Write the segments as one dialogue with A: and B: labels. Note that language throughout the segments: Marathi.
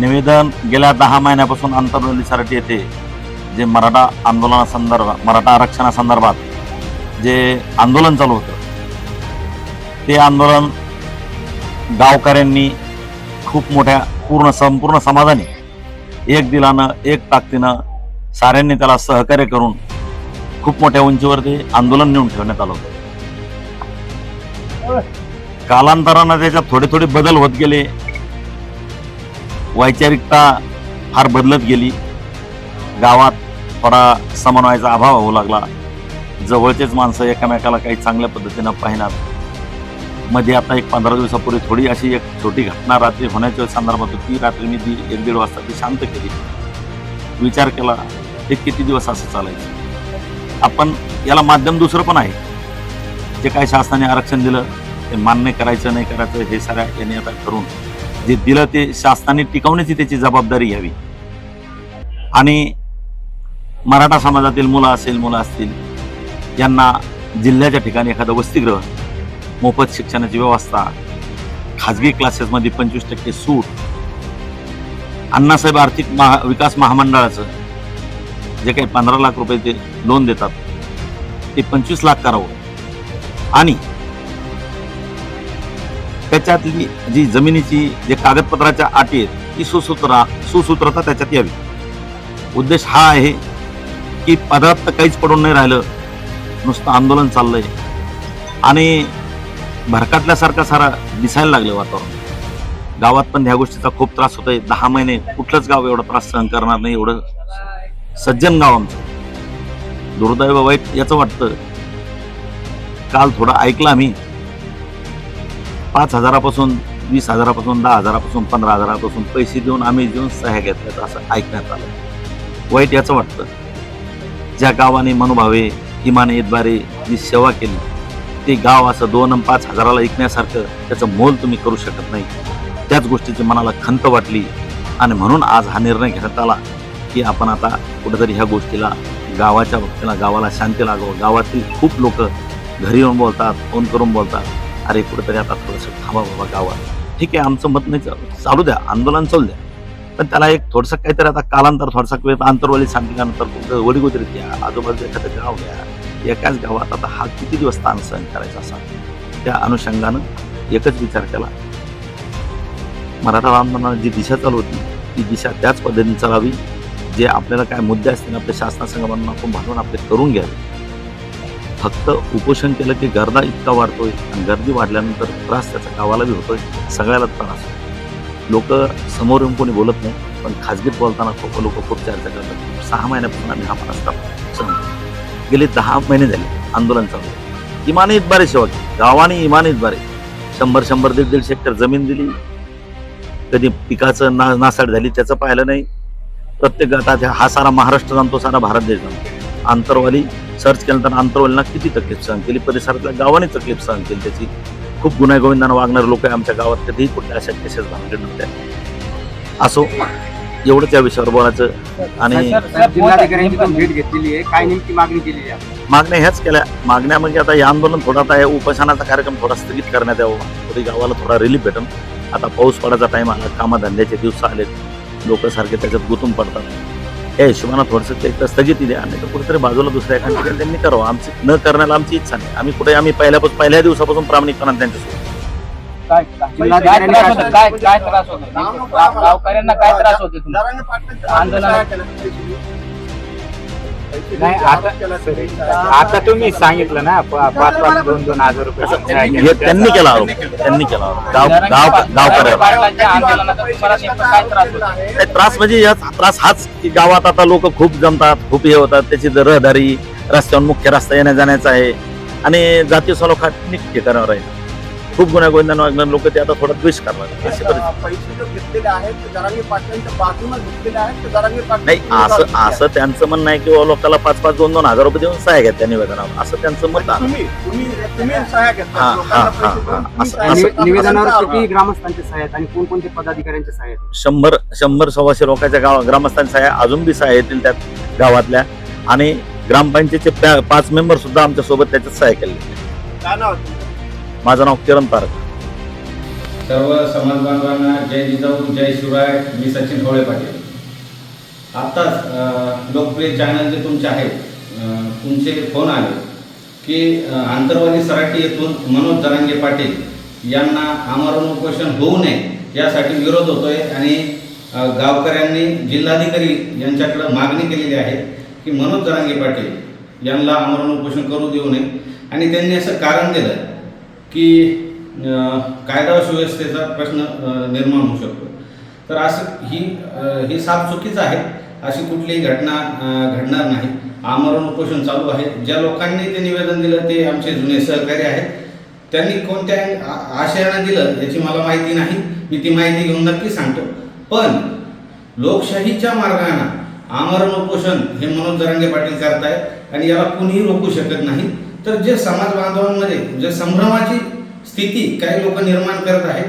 A: निवेदन गेल्या दहा महिन्यापासून आंतरवली सराटी येथे जे मराठा आंदोलनासंदर्भात मराठा आरक्षणासंदर्भात जे आंदोलन चालू होतं ते आंदोलन गावकऱ्यांनी खूप मोठ्या पूर्ण संपूर्ण समाजाने एक दिलानं एक ताकदीनं साऱ्यांनी त्याला सहकार्य करून खूप मोठ्या उंचीवरती आंदोलन नेऊन ठेवण्यात आलं होतं. कालांतरानं त्याच्यात थोडे थोडे बदल होत गेले. वैचारिकता फार बदलत गेली. गावात थोडा समन्वयाचा अभाव होऊ लागला. जवळचेच माणसं एकमेकाला काही चांगल्या पद्धतीनं पाहिणार. मध्ये आता एक पंधरा दिवसापूर्वी थोडी अशी एक छोटी घटना रात्री होण्याच्या संदर्भात होती. रात्री मी ती एक दीड वाजता ती शांत केली. विचार केला हे किती दिवस असं चालायचं? आपण याला माध्यम दुसरं पण आहे. जे काय शासनाने आरक्षण दिलं ते मान्य करायचं नाही करायचं हे साऱ्या यांनी आता करून जे दिलं ते शासनाने टिकवण्याची त्याची जबाबदारी घ्यावी. आणि मराठा समाजातील मुलं असेल मुलं असतील यांना जिल्ह्याच्या ठिकाणी एखादं वसतिगृह मोफत शिक्षणाची व्यवस्था खाजगी क्लासेसमध्ये पंचवीस टक्के सूट अण्णासाहेब आर्थिक महा विकास महामंडळाचं जे काही पंधरा लाख रुपये ते लोन देतात ते पंचवीस लाख करावं. आणि त्याच्यातली जी जमिनीची जे कागदपत्राच्या अटी आहेत ती सुसूत्रा सुसूत्रता त्याच्यात यावी. उद्देश हा आहे की पदार्थ काहीच पडून नाही राहिलं नुसतं आंदोलन चाललंय. आणि भरकाटल्यासारखं सारा दिसायला लागलं वातावरण. गावात पण ह्या गोष्टीचा खूप त्रास होतोय. दहा महिने कुठलंच गाव एवढा त्रास सहन करणार नाही एवढं सज्जन गाव आमचं. दुर्दैव वाईट याचं वाटतं. काल थोडं ऐकलं आम्ही पाच हजारापासून वीस हजारापासून दहा हजारापासून पंधरा हजारापासून पैसे देऊन आम्ही देऊन सह्या घेतल्यात असं ऐकण्यात आलं. वाईट याचं वाटतं. ज्या गावाने मनोभावे इमाने इतबारे जी सेवा केली ते गाव असं दोन पाच हजाराला ऐकण्यासारखं त्याचं मोल तुम्ही करू शकत नाही. त्याच गोष्टीची मनाला खंत वाटली आणि म्हणून आज हा निर्णय घेण्यात आला की आपण आता कुठेतरी ह्या गोष्टीला गावाच्या बाबतीला गावाला शांती लागावं. गावातील खूप लोक घरी येऊन बोलतात फोन करून बोलतात. अरे कुठेतरी आता थोडंसं थांबा बाबा गावात. ठीक आहे आमचं मत नाही चालू चालू द्या आंदोलन चालू द्या. पण त्याला एक थोडंसं काहीतरी आता कालांतर थोडसा वेळ अंतरवाली सांगितल्यानंतर वडीगोदरी द्या आजूबाजूला एखादं गाव घ्या एकाच गावात आता हा किती दिवस ताण सहन करायचा असा? त्या अनुषंगानं एकच विचार केला. मराठा आंदोलनाला जी दिशा चालू होती ती दिशा त्याच पद्धतीने चालावी. जे आपल्याला काय मुद्दे असतील आपल्या शासनासंगमांना आपण भांडवून आपले करून घ्यावे. फक्त उपोषण केलं की गर्दा इतका वाढतोय आणि गर्दी वाढल्यानंतर त्रास त्याचा गावाला बी होतोय सगळ्याला त्रास लोक समोर येऊन कोणी बोलत नाही पण खाजगीत बोलताना खूप लोक खूप चर्चा करतात. सहा महिन्यापासून आम्ही हा प्रस्ताव गेले दहा महिने झाले आंदोलन चालू आहे. इमानी इतबारे सेवा केली. गावाने इमानी इतबारे. शंभर शंभर दीड दीडशे हेक्टर जमीन दिली. कधी पिकाचं ना नासाड झाली त्याचं पाहिलं नाही. प्रत्येक गटात हा सारा महाराष्ट्र जाणतो सारा भारत देश जाणतो. आंतरवाली सर्च केलं तर आंतरवालीला किती तकलीफ सहन केली? परिसरातल्या गावाने तकलीफ सहन केली त्याची? खूप गुन्हेगोविंदानं वागणारे लोक आमच्या गावात कधीही कुठल्या अशा केसेस भानगड नव्हत्या. असो एवढंच या विषयावर बोलायचं आणि
B: जिल्हाधिकाऱ्यांची पण भेट घेतलेली आहे. काय नेमकी मागणी केलेली आहे?
A: मागण्या ह्याच केल्या. मागण्या म्हणजे आता हे आंदोलन थोडा आता हे उपोषणाचा कार्यक्रम थोडा स्थगित करण्यात यावा. तरी गावाला थोडा रिलीफ भेटन. आता पाऊस पडायचा टाइम आला कामधंद्याचे दिवस आलेत. लोक सारखे त्याच्यात गुंतून पडतात. या हिशोबानं थोडंसं ते एक स्थगिती द्या आणि कुठेतरी बाजूला दुसऱ्या एका ठिकाणी त्यांनी करावं. आमची न करण्याला आमची इच्छा नाही. आम्ही कुठे आम्ही पहिल्यापासून पहिल्या दिवसापासून प्रामाणिकपणा त्यांच्यासोबत.
C: काय काय काय त्रास होतो काय काय त्रास होतो गावकऱ्यांना काय त्रास होते तुमच्या आंदोलनात
B: नाही आता आता तुम्ही सांगितलं ना प- पाच पाच दोन दोन हजार रुपये
A: हे. त्यांनी केला आरोप त्यांनी केला आरोप गाव गाव गावकऱ्यावर
C: पाटलांच्या आंदोलनाचा तुम्हाला नेमकं काय त्रास होतो
A: काय त्रास म्हणजे याच त्रास हाच की गावात आता लोक खूप जमतात खूप हे होतात त्याची जर रहदारी रस्त्यावर मुख्य रस्ता येण्या जाण्याचा आहे आणि जातीय सलोखा ठिकाणावर आहे खूप गुन्हेगोविंदांना वागणारे लोक ते आता थोडा द्वेष करणार नाही असं असं त्यांचं म्हणणं आहे की लोकांना पाच पाच दोन दोन हजार रुपये देऊन सहाय्या घ्या त्या निवेदनावर. असं त्यांचं मत.
B: निवेदनावर ग्रामस्थांचे सहाय्य आणि कोणकोणते पदाधिकाऱ्यांचे सहाय्य आहेत?
A: शंभर शंभर सव्वाशे लोकांच्या गाव ग्रामस्थांच्या सहाय्या अजून बी सहाय्या येतील त्यात गावातल्या. आणि ग्रामपंचायतचे पाच मेंबर सुद्धा आमच्यासोबत त्याच्यात सहाय्य केले. माझं नाव किरण तारक.
D: सर्व समाज बांधवांना जय जिजाऊ जय शिवराय मी सचिन ढोळे पाटील. आत्ताच लोकप्रिय चॅनल जे तुमचे आहेत तुमचे फोन आले की आंतरवादी आंतरवाली सराटी येथून मनोज जरांगे पाटील यांना आमरण उपोषण होऊ नये यासाठी विरोध होतोय आणि गावकऱ्यांनी जिल्हाधिकारी यांच्याकडे मागणी केलेली आहे की मनोज जरांगे पाटील यांना आमरण उपोषण करू देऊ नये. आणि त्यांनी असं कारण दिलं की कायदा व सुव्यवस्थेचा प्रश्न निर्माण होऊ शकतो. तर असं ही हे ही साफ चुकीचं आहे. अशी कुठलीही घटना घडणार नाही. आमरण उपोषण चालू आहे. ज्या लोकांनी ते निवेदन दिलं ते आमचे जुने सहकारी आहेत. त्यांनी कोणत्या आशयानं दिलं याची मला माहिती नाही. मी ती माहिती घेऊन नक्की सांगतो. पण लोकशाहीच्या मार्गानं आमरण उपोषण हे मनोज जरांगे पाटील करतायत आणि याला कुणीही रोखू शकत नाही. तर जे समाज बांधवांमध्ये जे संभ्रमाची स्थिती काही लोक निर्माण करत आहेत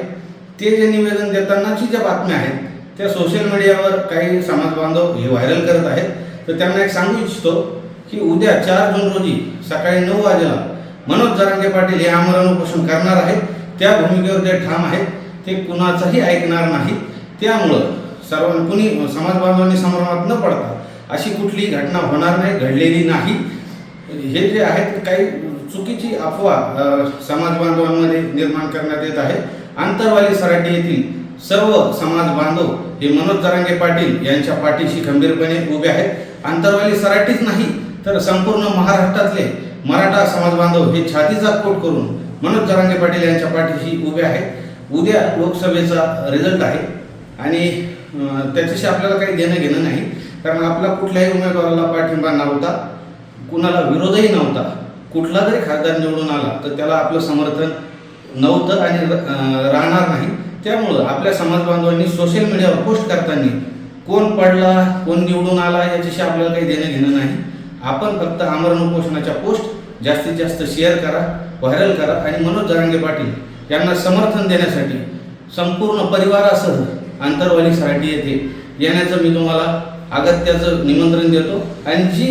D: ते जे निवेदन देतानाची ज्या बातम्या आहेत त्या सोशल मीडियावर काही समाज बांधव हे व्हायरल करत आहेत. तर त्यांना एक सांगू इच्छितो की उद्या चार जून रोजी सकाळी नऊ वाजेला मनोज जरांगे पाटील हे आमरण उपोषण करणार आहेत. त्या भूमिकेवर जे ठाम आहेत ते कुणाचंही ऐकणार नाही. त्यामुळं सर्व कुणी समाज बांधवांनी संभ्रमात न पडता अशी कुठली घटना होणार नाही घडलेली नाही. म्हणजे हे जे आहेत काही चुकीची अफवा समाज बांधवांमध्ये निर्माण करण्यात येत आहे. आंतरवाली सराटी येथील सर्व समाज बांधव हे मनोज जरांगे पाटील यांच्या पाठीशी खंबीरपणे उभे आहेत. आंतरवाली सराटीच नाही तर संपूर्ण महाराष्ट्रातले मराठा समाज बांधव हे छातीचा कोट करून मनोज जरांगे पाटील यांच्या पाठीशी उभे आहेत. उद्या लोकसभेचा रिझल्ट आहे आणि त्याच्याशी आपल्याला काही देणं घेणं नाही कारण आपला कुठल्याही उमेदवाराला पाठिंबा नव्हता. कुणाला विरोधही नव्हता. कुठला जरी खासदार निवडून आला तर त्याला आपलं समर्थन नव्हतं आणि राहणार नाही. त्यामुळं आपल्या समाज बांधवांनी सोशल मीडियावर पोस्ट करताना कोण पडला कोण निवडून आला याच्याशी आपल्याला काही देणं घेणं नाही. आपण फक्त आमरण उपोषणाच्या पोस्ट जास्तीत जास्त शेअर करा व्हायरल करा आणि मनोज जरांगे पाटील यांना समर्थन देण्यासाठी संपूर्ण परिवारासह आंतरवाली सराठी येथे येण्याचं मी तुम्हाला अगत्याचं निमंत्रण देतो. आणि जी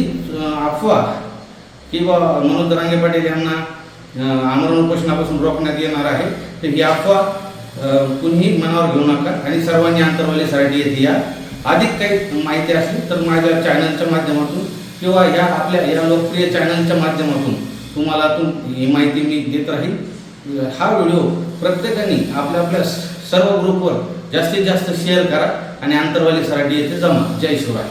D: अफवा किंवा मनोज दरांगे पाटील यांना आमरण उपोषणापासून रोखण्यात येणार आहे तर ही अफवा कुणीही मनावर घेऊ नका आणि सर्वांनी आंतरवाली सराठी येथे या. अधिक काही माहिती असली तर माझ्या चॅनलच्या माध्यमातून किंवा या आपल्या या लोकप्रिय चॅनलच्या माध्यमातून तुम्हाला तुम ही माहिती मी देत राहील. हा व्हिडिओ प्रत्येकाने आपल्या आपल्या सर्व ग्रुपवर जास्तीत जास्त शेअर करा. आणि आंतरवाली सराठी येथे जमा जय शिवराय.